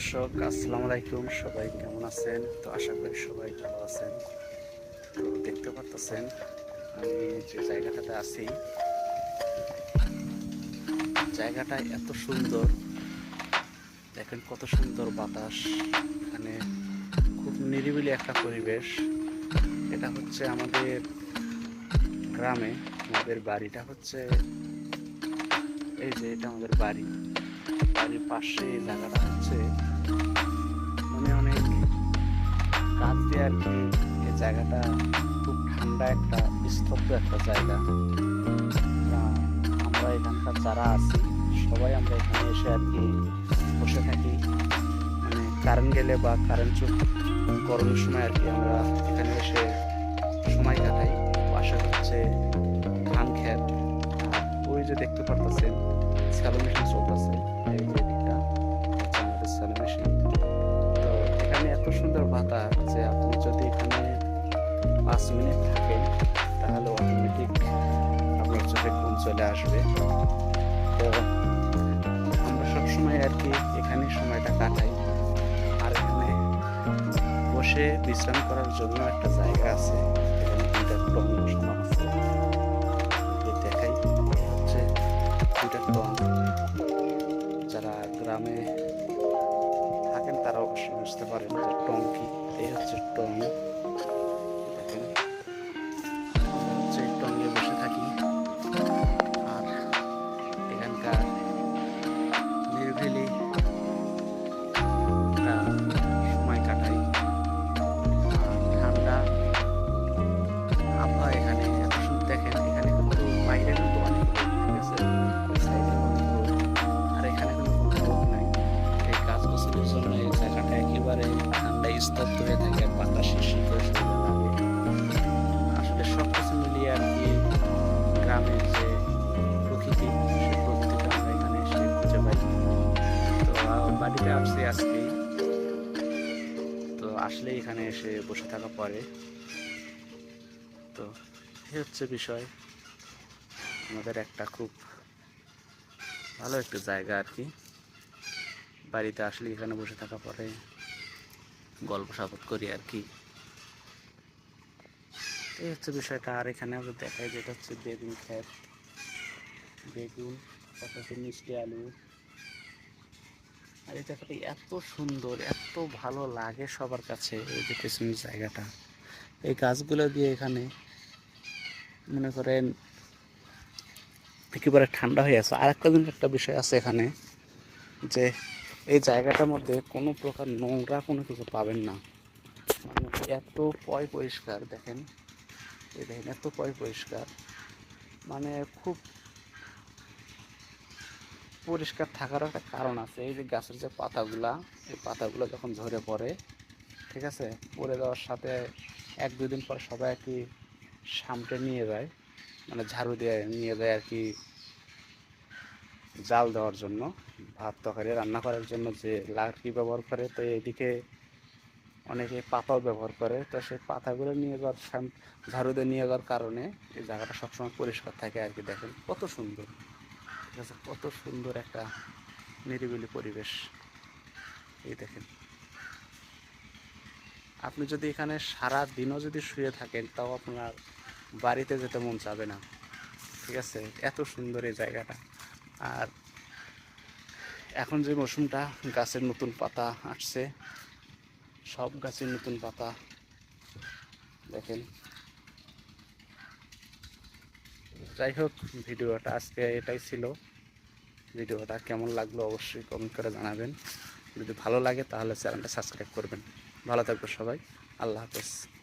দর্শক, আসসালামু আলাইকুম। সবাই কেমন আছেন? তো আশা করি সবাই ভালো আছেন। তো দেখতে পাচ্ছেন আমি যে জায়গাটাতে আছি, জায়গাটা এত সুন্দর। দেখেন কত সুন্দর বাতাস। এখানে খুব নিরিবিলি একটা পরিবেশ। এটা হচ্ছে আমাদের গ্রামে, আমাদের বাড়িটা হচ্ছে, এই যে এটা আমাদের বাড়ি। বাড়ির পাশে জায়গাটা হচ্ছে মানে অনেক কাজ দিয়ে আর কি। এই জায়গাটা খুব ঠান্ডা একটা স্তব্ধ একটা জায়গা। আমরা এখানকার যারা আছি, সবাই আমরা এখানে এসে আর কি বসে থাকি। মানে কারেন্ট গেলে বা কারেন্ট গরমের সময় আর কি আমরা এখানে এসে সময় কাটাই। পাশে হচ্ছে ধান ক্ষেত ওই যে দেখতে পারতেছেন স্যালো পাঁচ মিনিট থাকেন তাহলে অটোমেটিক আপনার চোখে ঘুম চলে আসবে। তো আমরা সবসময় আর কি এখানে সময়টা কাটাই। আর এখানে বসে বিশ্রাম করার জন্য একটা জায়গা আছে, এখানে হচ্ছে যারা গ্রামে থাকেন তারা অবশ্যই বুঝতে পারেন যে টং কি। এই হচ্ছে টং। স্তব্ধ হয়ে থাকে বাতাস লাগে আসলে সব কিছু মিলিয়ে আর কি গ্রামের যে প্রকৃতি, সেই প্রকৃতিটা আমরা এখানে এসে খুঁজে পাই। তো বাড়িতে আসছি আজকেই তো, আসলে এখানে এসে বসে থাকা পরে। তো এই হচ্ছে বিষয়। আমাদের একটা খুব ভালো একটা জায়গা আর কি। বাড়িতে আসলে এখানে বসে থাকা পরে গল্প সাপত করি আর কি। এই হচ্ছে বিষয়টা। আর এখানে আমরা দেখাই যেটা হচ্ছে বেগুন ক্ষেত। বেগুন, তারপর মিষ্টি আলু। আর এই জায়গাটা এত সুন্দর, এত ভালো লাগে সবার কাছে এই যে পেছনের জায়গাটা। এই গাছগুলো দিয়ে এখানে মনে করেন একেবারে ঠান্ডা হয়ে আছে। আর একটা দিন একটা বিষয় আছে এখানে যে এই জায়গাটার মধ্যে কোনো প্রকার নোংরা কোনো কিছু পাবেন না। মানে এত পয় পরিষ্কার দেখেন। এই দেখেন, এত পয় পরিষ্কার। মানে খুব পরিষ্কার থাকার একটা কারণ আছে। এই যে গাছের যে পাতাগুলা, এই পাতাগুলো যখন ঝরে পড়ে, ঠিক আছে? পড়ে যাওয়ার সাথে এক দুই দিন পর সবাই আর কি সামটে নিয়ে যায়। মানে ঝাড়ু দিয়ে নিয়ে যায় আর কি জাল দেওয়ার জন্য, ভাত তরকারি রান্না করার জন্য যে লাকড়ি ব্যবহার করে, তো এদিকে অনেকে পাতাও ব্যবহার করে। তো সেই পাতাগুলো নিয়ে যাওয়ার সাম- ঝাড়ু দিয়ে নিয়ে যাওয়ার কারণে এই জায়গাটা সবসময় পরিষ্কার থাকে আর কি, দেখেন। কত সুন্দর। ঠিক আছে, কত সুন্দর একটা নিরিবিলি পরিবেশ। এই দেখেন। আপনি যদি এখানে সারা দিনও যদি শুয়ে থাকেন, তাও আপনার বাড়িতে যেতে মন চাবে না। ঠিক আছে, এত সুন্দর এই জায়গাটা। আর এখন যে মৌসুমটা, গাছের নতুন পাতা আসছে, সব গাছের নতুন পাতা। দেখেন। যাই হোক, ভিডিওটা আজকে এটাই ছিল। ভিডিওটা কেমন লাগল অবশ্যই কমেন্ট করে জানাবেন। যদি ভালো লাগে তাহলে চ্যানেলটা সাবস্ক্রাইব করবেন। ভালো থাকবে সবাই। আল্লাহ হাফেজ।